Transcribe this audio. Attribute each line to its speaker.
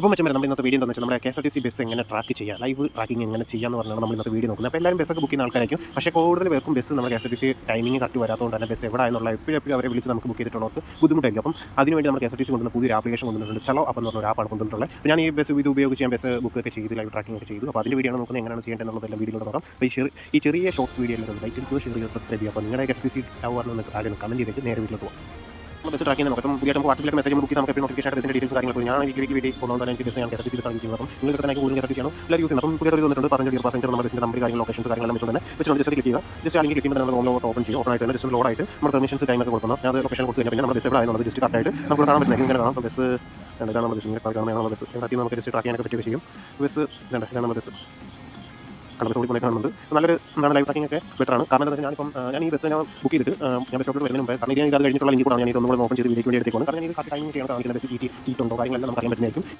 Speaker 1: അപ്പോൾ മെച്ചം നമ്മൾ ഇന്നത്തെ വീഡിയോ എന്താണെന്ന് വെച്ചാൽ നമ്മുടെ K S R T C bus എങ്ങനെ ട്രാക്ക് ചെയ്യുക ലൈവ് ട്രാക്കിംഗ് എങ്ങനെ ചെയ്യാന്ന് പറഞ്ഞാണ് നമ്മൾ ഇന്നത്തെ വീഡിയോ നോക്കുന്നത്. അപ്പോൾ എല്ലാവരും ബസ്സൊക്കെ ബുക്ക് ചെയ്യുന്ന ആൾക്കാരായിരിക്കും. പക്ഷേ കൂടുതൽ പേർക്കും ബസ് നമ്മുടെ K S R T C timing correct വരാത്തതുകൊണ്ട് തന്നെ ബസ് എവിടെ എന്നുള്ള എപ്പോഴും അവരെ വിളിച്ച് നമുക്ക് ബുക്ക് ചെയ്തിട്ടുള്ളവർക്ക് ബുദ്ധിമുട്ടായിരിക്കും. അപ്പം അതിനുവേണ്ടി നമ്മൾ K S R T C കൊണ്ടുവന്ന പുതിയൊരു ആപ്ലിക്കേഷൻ കൊണ്ടുവന്നിട്ടുണ്ട്. ചലോ അപ്പം എന്ന് പറഞ്ഞ ഒരു ആപ്പാണ് കൊണ്ടുവന്നിട്ടുള്ളത്. ഞാൻ ഈ ബസ് ഇത് ഉപയോഗിച്ച് ഞാൻ ബസ് ബുക്ക് ഒക്കെ ചെയ്ത് ലൈവ് ട്രാക്കിംഗ് ഒക്കെ ചെയ്തു. അപ്പോൾ അതിന്റെ വീഡിയോ നോക്കുന്നത് എങ്ങനെയാണ് ചെയ്യേണ്ടത് എന്നുള്ളതെല്ലാം വീഡിയോ നോക്കാം. അപ്പോൾ ഈ ചെറിയ ഈ ചെറിയ ഷോർട്സ് വീഡിയോ ലൈക്ക് എടുക്കുക ഷെയർ ചെയ്യുക സബ്സ്ക്രൈബ് ചെയ്യുക അപ്പോൾ നിങ്ങളുടെ കെ എസ് ടി സി ആദ്യം കമന്റ് ചെയ്തിട്ട് നേരെ വീട്ടിലോട്ട് പോകും. നമ്മൾ ബസ് ട്രാക്ക് ചെയ്യുന്ന നോക്കാം പുതിയ നമുക്ക് വാട്സപ്പിലേക്ക് മെസ്സേജ് ബുക്ക് നമുക്ക് എപ്പോഴും നോട്ടിഫിക്കേഷൻ ബസ്സിന്റെ ഡീറ്റെയിൽസ് കാര്യങ്ങൾ ഞാൻ ഈ വീക്ക് വീഡിയോ പോകുന്നതുകൊണ്ട് എനിക്ക് ബസ് ഞാൻ K S T C service ചെയ്യുന്നത് അപ്പം നിങ്ങൾ തന്നെ കൂടുതൽ കെ സി എല്ലാവരും യൂസ് ചെയ്യുന്നത് അപ്പം പുതിയ വന്നിട്ടുണ്ട്. പറഞ്ഞ ഒരു പാസഞ്ചർ നമ്മുടെ ബസ്സിന്റെ നമ്പർ കാര്യങ്ങൾ ലൊക്കേഷൻസ് കാര്യങ്ങളെല്ലാം വെച്ചുകൊണ്ട് തന്നെ. വെച്ച് ജസ്റ്റ് ക്ലിക്ക് ചെയ്യുക. ജസ്റ്റ് ക്ലിക്ക് ചെയ്യുമ്പോൾ നമ്മൾ ഓപ്പൺ ചെയ്യും. ഓപ്പൺ ആയിട്ട് തന്നെ ജസ്റ്റ് ലോഡ് ആയിട്ട് നമ്മൾ പെർമിഷൻസ് ടൈമൊക്കെ കൊടുക്കണം ഞാൻ ലൊക്കേഷൻ കൊടുത്തു കഴിഞ്ഞാൽ പിന്നെ നമ്മുടെ ബസ് എവിടെ ആയെന്നുള്ളത് ജസ്റ്റ് കറക്റ്റായിട്ട് നമുക്ക് കാണാൻ പറ്റുന്നത് ഇങ്ങനെ കാണാം. ബസ് ഇതാണ് നമ്മുടെ ബസ് ഇങ്ങനെ നമ്മുടെ ബസ് ഇവിടെ നമുക്ക് ജസ്റ്റ് ട്രാക്ക് ചെയ്യാനൊക്കെ പറ്റുകയും ചെയ്യും. ബസ് ഇതാണ്. നമ്മുടെ ബസ് കണ്ട ബസ് പോലെ കാണുന്നുണ്ട്. നല്ലൊരു എന്താണ് ലൈവ് ട്രാക്കിംഗ് ഒക്കെ ബെറ്റർ ആണ്. കാരണം എന്താ വെച്ചാൽ ഞാനിപ്പം ഞാൻ ഈ ബസ് ഞാൻ ബുക്ക് ചെയ്തിട്ട് ഞാൻ ബസ് സ്റ്റോപ്പിൽ വരുന്നതിന് മുമ്പ് കാരണം ഇത് ഞാൻ ഇത് കഴിഞ്ഞിട്ടുള്ള ലിങ്ക് കൂടാണ്. ഞാൻ ഇതൊന്നും കൂടെ ഓപ്പൺ ചെയ്ത് വീഡിയോ വേണ്ടി എടുത്തേക്കുന്നത് കാരണം ഇത് ടൈമിംഗ് ചെയ്യണം കാണിക്കുന്നത് ബസ് സീറ്റ് സീറ്റ് ഉണ്ടോ കാര്യങ്ങളെല്ലാം നമുക്ക് അറിയാൻ പറ്റുന്നതായിരിക്കും.